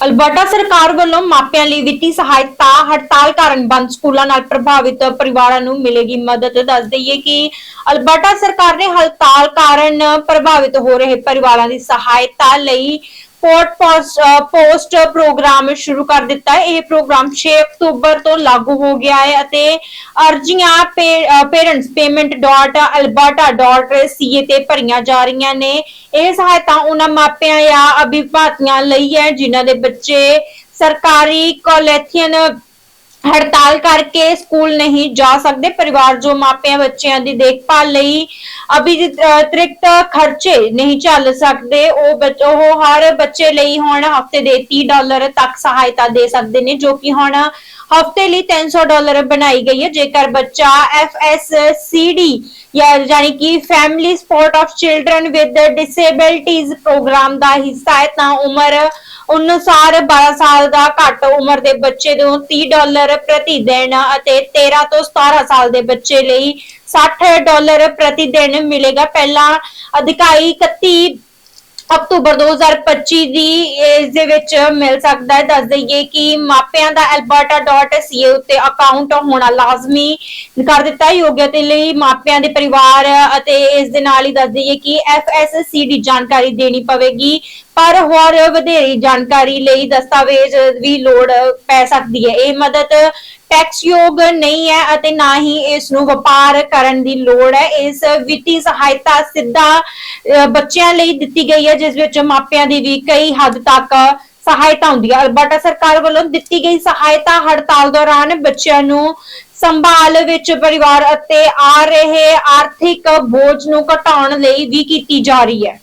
Alberta ਸਰਕਾਰ ਵੱਲੋਂ ਮਾਪਿਆਂ ਲਈ ਵਿੱਤੀ ਸਹਾਇਤਾ ਹੜਤਾਲ ਕਾਰਨ ਬੰਦ ਸਕੂਲਾਂ ਨਾਲ ਪ੍ਰਭਾਵਿਤ ਪਰਿਵਾਰਾਂ ਨੂੰ ਮਿਲੇਗੀ ਮਦਦ। ਦੱਸ ਦਈਏ ਕਿ ਅਲਬਰਟਾ ਸਰਕਾਰ ਨੇ ਹੜਤਾਲ ਕਾਰਨ ਪ੍ਰਭਾਵਿਤ ਹੋ ਰਹੇ ਪਰਿਵਾਰਾਂ ਦੀ ਸਹਾਇਤਾ ਲਈ ਪੋਰਟ ਪੋਸਟ ਅ, ਪੋਸਟ ਪ੍ਰੋਗਰਾਮ ਸ਼ੁਰੂ ਕਰ ਦਿੱਤਾ ਹੈ। ਇਹ ਪ੍ਰੋਗਰਾਮ 6 ਅਕਤੂਬਰ ਤੋਂ ਲਾਗੂ ਹੋ ਗਿਆ ਹੈ ਅਤੇ ਅਰਜ਼ੀਆਂ parents.alberta.ca ਤੇ ਭਰੀਆਂ ਜਾ ਰਹੀਆਂ ਨੇ। ਇਹ ਸਹਾਇਤਾ ਉਹਨਾਂ ਮਾਪਿਆਂ ਜਾਂ ਅਭਿਭਾਵਕਾਂ ਲਈ ਹੈ ਜਿਨ੍ਹਾਂ ਦੇ ਬੱਚੇ ਸਰਕਾਰੀ ਕਾਲੇਥੀਅਨ ਹੜਤਾਲ ਕਰਕੇ ਸਕੂਲ ਨਹੀਂ ਜਾ ਸਕਦੇ। ਪਰਿਵਾਰ ਜੋ ਮਾਪਿਆਂ ਬੱਚਿਆਂ ਦੀ ਦੇਖਭਾਲ ਲਈ ਅਤਿਰਿਕਤ ਖਰਚੇ ਨਹੀਂ ਝੱਲ ਸਕਦੇ, ਉਹ ਉਹ ਹਰ ਬੱਚੇ ਲਈ ਹੁਣ ਹਫ਼ਤੇ ਦੇ 30 ਡਾਲਰ ਤੱਕ ਸਹਾਇਤਾ ਦੇ ਸਕਦੇ ਨੇ, ਜੋ ਕਿ ਹੁਣ ਹਫ਼ਤੇ ਲਈ 300 ਡਾਲਰ ਬਣਾਈ ਗਈ ਹੈ। ਜੇਕਰ ਬੱਚਾ FSCD ਜਾਂ ਯਾਨੀ ਕਿ family support of children with disabilities programme ਦਾ ਹਿੱਸਾ ਹੈ, ਤਾਂ ਉਮਰ ਅਨੁਸਾਰ 12 ਸਾਲ ਦਾ ਘੱਟ ਉਮਰ ਦੇ ਬੱਚੇ ਨੂੰ 30 ਡਾਲਰ ਪ੍ਰਤੀ ਦਿਨ ਅਤੇ 13 ਤੋਂ 17 ਸਾਲ ਦੇ ਬੱਚੇ ਲਈ 60 ਡਾਲਰ ਪ੍ਰਤੀ ਦਿਨ ਮਿਲੇਗਾ। ਪਹਿਲਾਂ ਅਧਿਕਾਰੀ 31 ਅਕਤੂਬਰ 2025 ਦੀ ਏਜ ਦੇ ਵਿੱਚ ਮਿਲ ਸਕਦਾ ਹੈ। ਦੱਸ ਦਈਏ ਕਿ ਮਾਪਿਆਂ ਦਾ alberta.ca ਉੱਤੇ ਅਕਾਊਂਟ ਹੋਣਾ ਲਾਜ਼ਮੀ ਕਰ ਦਿੱਤਾ ਹੈ। ਯੋਗਤਾ ਲਈ ਮਾਪਿਆਂ ਦੇ ਪਰਿਵਾਰ ਅਤੇ ਇਸ ਦੇ ਨਾਲ ਹੀ ਦੱਸ ਦਈਏ ਕਿ FSC ਦੀ ਜਾਣਕਾਰੀ ਦੇਣੀ ਪਵੇਗੀ। ਪਰ ਹੋਰ ਵਧੇਰੀ ਜਾਣਕਾਰੀ ਲਈ ਦਸਤਾਵੇਜ਼ ਵੀ ਲੋੜ ਪੈ ਸਕਦੀ ਹੈ। ਇਹ ਮਦਦ ਟੈਕਸਯੋਗ ਨਹੀਂ ਹੈ ਅਤੇ ਨਾ ਹੀ ਇਸ ਨੂੰ ਵਪਾਰ ਕਰਨ ਦੀ ਲੋੜ ਹੈ। ਇਸ ਵਿੱਤੀ ਸਹਾਇਤਾ ਸਿੱਧਾ ਬੱਚਿਆਂ ਲਈ ਦਿੱਤੀ ਗਈ ਹੈ, ਜਿਸ ਵਿੱਚ ਮਾਪਿਆਂ ਦੀ ਵੀ ਕਈ ਹੱਦ ਤੱਕ ਸਹਾਇਤਾ ਹੁੰਦੀ ਹੈ। ਅਲਬਰਟਾ ਸਰਕਾਰ ਵੱਲੋਂ ਦਿੱਤੀ ਗਈ ਸਹਾਇਤਾ ਹੜਤਾਲ ਦੌਰਾਨ ਬੱਚਿਆਂ ਨੂੰ ਸੰਭਾਲ ਵਿੱਚ ਪਰਿਵਾਰ ਅਤੇ ਆ ਰਹੇ ਆਰਥਿਕ ਬੋਝ ਨੂੰ ਘਟਾਉਣ ਲਈ ਵੀ ਕੀਤੀ ਜਾ ਰਹੀ ਹੈ।